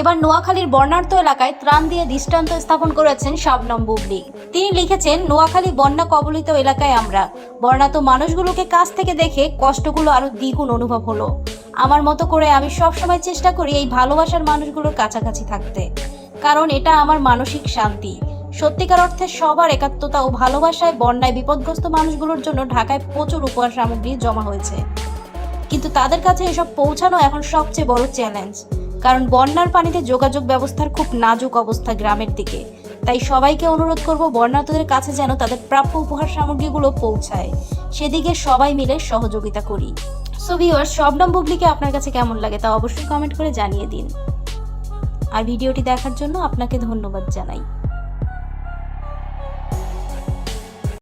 এবার নোয়াখালীর বর্ণাঢ্য এলাকায় ত্রাণ দিয়ে দৃষ্টান্ত স্থাপন করেছেন শাবনম বুবলি। তিনি লিখেছেন, নোয়াখালী বন্যা কবলিত এলাকায় আমরা। বর্ণাত মানুষগুলোকে কাছ থেকে দেখে কষ্টগুলো আরও দ্বিগুণ অনুভব হলো। আমার মতো করে আমি সবসময় চেষ্টা করি এই ভালোবাসার মানুষগুলোর কাছাকাছি থাকতে। কারণ এটা আমার মানসিক শান্তি। সত্যিকার অর্থে সবার একাত্মতা ও ভালোবাসায় বন্যায় বিপদগ্রস্ত মানুষগুলোর জন্য ঢাকায় প্রচুর উপহার সামগ্রী জমা হয়েছে। কিন্তু তাদের কাছে এসব পৌঁছানো এখন সবচেয়ে বড় চ্যালেঞ্জ কারণ বন্যার পানিতে যোগাযোগ ব্যবস্থার খুব নাজুক অবস্থা গ্রামের দিকে। তাই সবাইকে অনুরোধ করব বন্যার্তদের কাছে যেন তাদের প্রাপ্য উপহার সামগ্রীগুলো পৌঁছায়। সেদিকে সবাই মিলে সহযোগিতা করি। সো ভিউয়ার শবনম বুবলিকে আপনার কাছে কেমন লাগে তা অবশ্যই কমেন্ট করে জানিয়ে দিন। আর ভিডিওটি দেখার জন্য আপনাকে ধন্যবাদ জানাই।